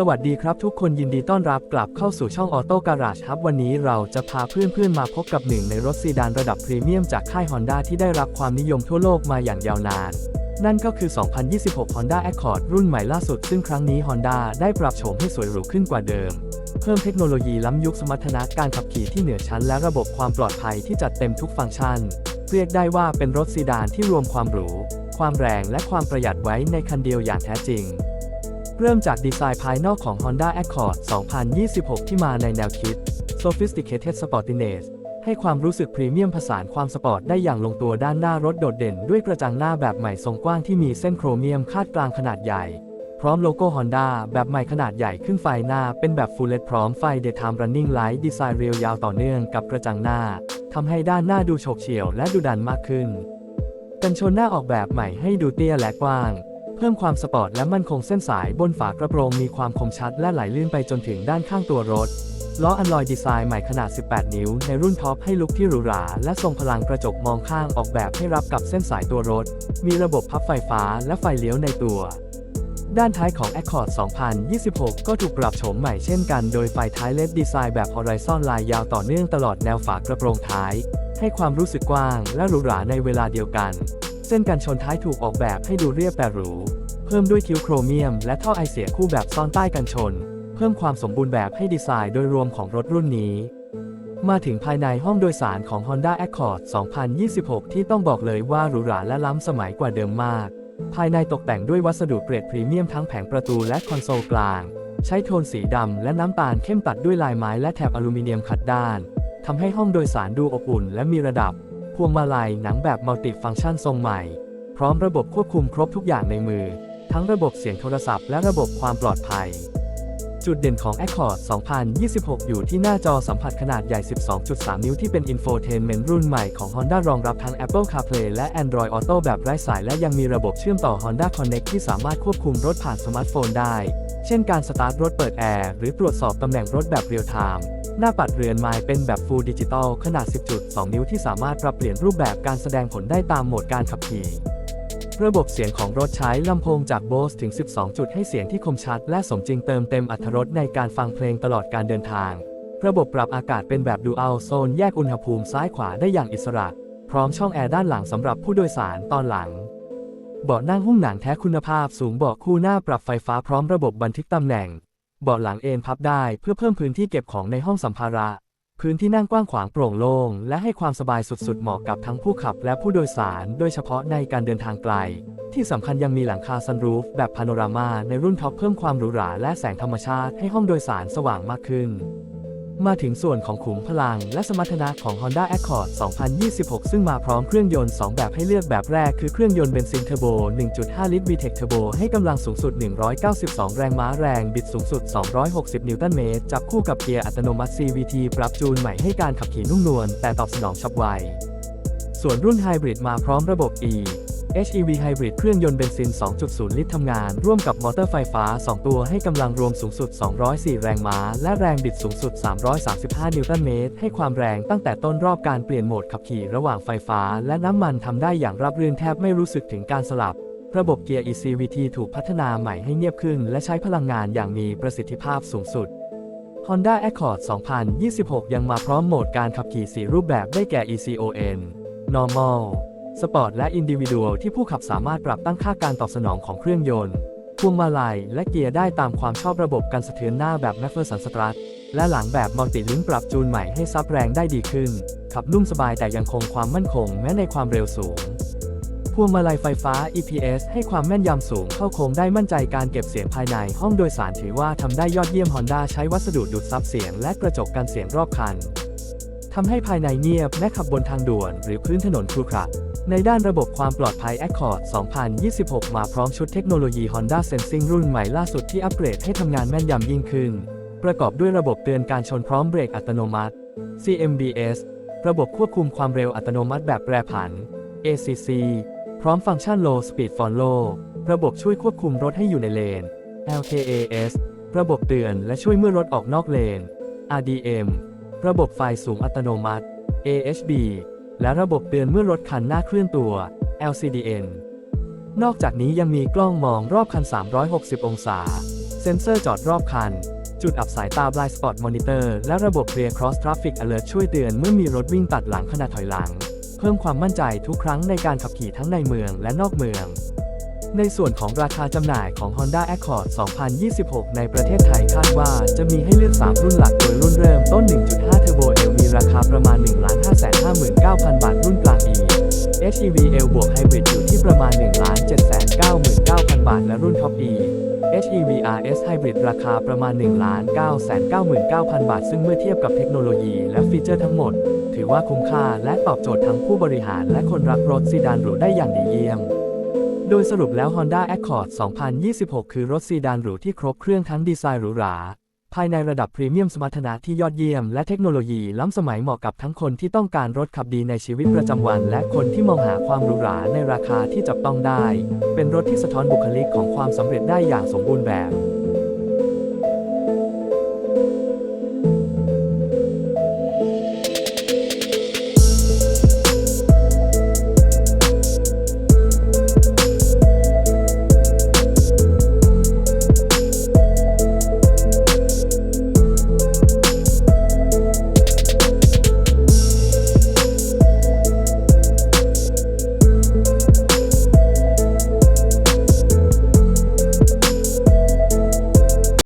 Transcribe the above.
สวัสดีครับทุกคนยินดีต้อนรับกลับเข้าสู่ช่องออโต้การา e ครับวันนี้เราจะพาเพื่อนๆมาพบกับหนึ่งในรถซีดานระดับพรีเมียมจากค่าย Honda ที่ได้รับความนิยมทั่วโลกมาอย่างยาวนาน นั่นก็คือ 2026 Honda Accord รุ่นใหม่ล่าสุด ซึ่งครั้งนี้ Honda ได้ปรับโฉมให้สวยหรูขึ้นกว่าเดิม เพิ่มเทคโนโลยีล้ำยุคสมรรถนะการขับขี่ที่เหนือชั้นและระบบความปลอดภัยที่จัดเต็มทุกฟังก์ชัน เรียกได้ว่าเป็นรถซีดานที่รวมความหรู ความแรงและความประหยัดไว้ในคันเดียวอย่างแท้จริง เริ่มจากดีไซน์ภายนอกของ Honda Accord 2026 ที่มาในแนวคิด Sophisticated Sportiness ให้ความรู้สึกพรีเมียมผสานความสปอร์ตได้อย่างลงตัวด้านหน้ารถโดดเด่นด้วยกระจังหน้าแบบใหม่ทรงกว้างที่มีเส้นโครเมียมคาดกลางขนาดใหญ่ พร้อมโลโก้ Honda แบบใหม่ขนาดใหญ่ขึ้นไฟหน้าเป็นแบบ Full LED พร้อมไฟ Daytime Running Light ดีไซน์เรียวยาวต่อเนื่องกับกระจังหน้าทำให้ด้านหน้าดูโฉบเฉี่ยวและดูดันมากขึ้น กันชนหน้าออกแบบใหม่ให้ดูเตี้ยและกว้าง เพิ่มความสปอร์ตและมั่นคงเส้นสายบนฝากระโปรงมีความคมชัดและไหลลื่นไปจนถึงด้านข้างตัวรถ ล้ออันลอยดีไซน์ใหม่ขนาด 18 นิ้ว ในรุ่นท็อปให้ลุคที่หรูหราและทรงพลังกระจกมองข้างออกแบบให้รับกับเส้นสายตัวรถ มีระบบพับไฟฟ้าและไฟเลี้ยวในตัวด้านท้ายของ Accord 2026 ก็ถูกปรับโฉมใหม่เช่นกัน โดยไฟท้ายเลดดีไซน์แบบ Horizon ลายยาวต่อเนื่องตลอดแนวฝากระโปรงท้าย ให้ความรู้สึกกว้างและหรูหราในเวลาเดียวกัน เส้นกันชนท้ายถูกออกแบบให้ดูเรียบแต่หรู เพิ่มด้วยคิ้วโครเมียม และท่อไอเสียคู่แบบซ่อนใต้กันชน เพิ่มความสมบูรณ์แบบให้ดีไซน์โดยรวมของรถรุ่นนี้ มาถึงภายในห้องโดยสารของ Honda Accord 2026 ที่ต้องบอกเลยว่าหรูหราและล้ำสมัยกว่าเดิมมาก ภายในตกแต่งด้วยวัสดุเกรดพรีเมียมทั้งแผงประตูและคอนโซลกลาง ใช้โทนสีดำและน้ำตาลเข้มตัดด้วยลายไม้และแถบอลูมิเนียมขัดด้านทำให้ห้องโดยสารดูอบอุ่นและมีระดับ พวงมาลัยหนังแบบมัลติฟังก์ชันทรงใหม่ พร้อมระบบควบคุมครบทุกอย่างในมือ ทั้งระบบเสียงโทรศัพท์และระบบความปลอดภัย จุดเด่นของ Accord 2026 อยู่ที่หน้าจอสัมผัสขนาดใหญ่ 12.3 นิ้วที่เป็น Infotainment รุ่นใหม่ของ Honda รองรับทั้ง Apple CarPlay และ Android Auto แบบไร้สาย และยังมีระบบเชื่อมต่อ Honda Connect ที่สามารถควบคุมรถผ่านสมาร์ทโฟนได้ เช่นการสตาร์ทรถเปิดแอร์หรือตรวจสอบตำแหน่งรถแบบเรียลไทม์ หน้าปัดเรือนไม้เป็นแบบ Full Digital ขนาด 10.2 นิ้วที่สามารถปรับเปลี่ยนรูปแบบการแสดงผลได้ตามโหมดการขับขี่ ระบบเสียงของรถใช้ลำโพงจาก Bose ถึง 12 จุดให้เสียงที่คมชัด และสมจริงเติมเต็มอรรถรสในการฟังเพลงตลอดการเดินทาง ระบบปรับอากาศเป็นแบบ Dual Zone แยกอุณหภูมิซ้ายขวาได้อย่างอิสระ พร้อมช่องแอร์ด้านหลังสำหรับผู้โดยสารตอนหลังเบาะนั่งหุ้มหนังแท้คุณภาพสูงเบาะคู่หน้าปรับไฟฟ้าพร้อมระบบบันทึกตำแหน่ง เบาะหลังเอนพับได้เพื่อเพิ่มพื้นที่เก็บของในห้องสัมภาระ พื้นที่นั่งกว้างขวางโปร่งโล่งและให้ความสบายสุดๆ เหมาะกับทั้งผู้ขับและผู้โดยสาร โดยเฉพาะในการเดินทางไกล ที่สำคัญยังมีหลังคาซันรูฟแบบพาโนรามาในรุ่นท็อปเพิ่มความหรูหราและแสงธรรมชาติให้ห้องโดยสารสว่างมากขึ้น มาถึงส่วนของขุมพลังและสมรรถนะของ Honda Accord 2026 ซึ่งมาพร้อมเครื่องยนต์ 2 แบบให้เลือกแบบแรกคือเครื่องยนต์เบนซินเทอร์โบ 1.5 ลิตร VTEC Turbo ให้กำลังสูงสุด 192 แรงม้าแรงบิดสูงสุด 260 นิวตันเมตร จับคู่กับเกียร์อัตโนมัติ CVT ปรับจูนใหม่ให้การขับขี่นุ่มนวลแต่ตอบสนองฉับไว ส่วนรุ่นไฮบริดมาพร้อมระบบ E HEV Hybrid เครื่องยนต์เบนซิน 2.0 ลิตรทำงาน ร่วมกับมอเตอร์ไฟฟ้า 2 ตัวให้กำลังรวมสูงสุด 204 แรงม้า และแรงบิดสูงสุด 335 นิวตันเมตร ให้ความแรงตั้งแต่ต้นรอบการเปลี่ยนโหมดขับขี่ระหว่างไฟฟ้า และน้ำมันทำได้อย่างราบรื่นแทบไม่รู้สึกถึงการสลับระบบเกียร์ ECVT ถูกพัฒนาใหม่ให้เงียบขึ้น และใช้พลังงานอย่างมีประสิทธิภาพสูงสุด Honda Accord 2026 ยังมาพร้อมโหมดการขับขี่ 4 รูปแบบได้แก่ ECON Normal สปอร์ตและ Individual ที่ผู้ขับสามารถปรับตั้งค่าการตอบสนองของเครื่องยนต์พวงมาลัยและเกียร์ได้ตามความชอบระบบการสะเทือนหน้าแบบ MacPherson Strut และหลังแบบมัลติลิงปรับจูนใหม่ให้ซับแรงได้ดีขึ้น ขับนุ่มสบายแต่ยังคงความมั่นคงแม้ในความเร็วสูง พวงมาลัยไฟฟ้า EPS ให้ความแม่นยำสูงเข้าโค้งได้มั่นใจการเก็บเสียงภายในห้องโดยสารถือว่าทำได้ยอดเยี่ยม Honda ใช้วัสดุดูดซับเสียงและกระจกกันเสียงรอบคันทำให้ภายในเงียบและขับบนทางด่วน หรือพื้นถนนครุขระ ในด้านระบบความปลอดภัย Accord 2026 มาพร้อมชุดเทคโนโลยี Honda Sensing รุ่นใหม่ล่าสุดที่อัปเกรดให้ทำงานแม่นยำยิ่งขึ้น ประกอบด้วยระบบเตือนการชนพร้อมเบรกอัตโนมัติ CMBS ระบบควบคุมความเร็วอัตโนมัติแบบแปรผัน ACC พร้อมฟังก์ชัน Low Speed Follow ระบบช่วยควบคุมรถให้อยู่ในเลน LKAS ระบบเตือนและช่วยเมื่อรถออกนอกเลน RDM ระบบไฟสูงอัตโนมัติ AHB และระบบเตือนเมื่อรถคันหน้าเคลื่อนตัว LCDN นอกจากนี้ยังมีกล้องมองรอบคัน 360 องศา เซ็นเซอร์จอดรอบคัน จุดอับสายตา Blind Spot Monitor และระบบ Clear Cross Traffic Alert ช่วยเตือนเมื่อมีรถวิ่งตัดหลังขณะถอยหลัง เพิ่มความมั่นใจทุกครั้งในการขับขี่ทั้งในเมืองและนอกเมือง ในส่วนของราคาจำหน่ายของ Honda Accord 2026 ในประเทศไทยคาดว่าจะมีให้เลือก 3 รุ่นหลักโดยรุ่นเริ่มต้น 1.5 Turbo ราคาประมาณ 1,559,000 บาทรุ่นกลาง E HEV L บวก Hybrid อยู่ที่ประมาณ 1,799,000 บาท และรุ่น Top E HEV RS Hybrid ราคาประมาณ 1,999,000 บาท ซึ่งเมื่อเทียบกับเทคโนโลยีและฟีเจอร์ทั้งหมด ถือว่าคุ้มค่าและตอบโจทย์ทั้งผู้บริหารและคนรักรถซีดานหรูได้อย่างดีเยี่ยม โดยสรุปแล้ว Honda Accord 2026 คือรถซีดานหรูที่ครบเครื่องทั้งดีไซน์หรูหรา ภายในระดับพรีเมียมสมรรถนะที่ยอดเยี่ยมและเทคโนโลยีล้ำสมัยเหมาะกับทั้งคนที่ต้องการรถขับดีในชีวิตประจำวัน และคนที่มองหาความหรูหราในราคาที่จับต้องได้ เป็นรถที่สะท้อนบุคลิกของความสำเร็จได้อย่างสมบูรณ์แบบ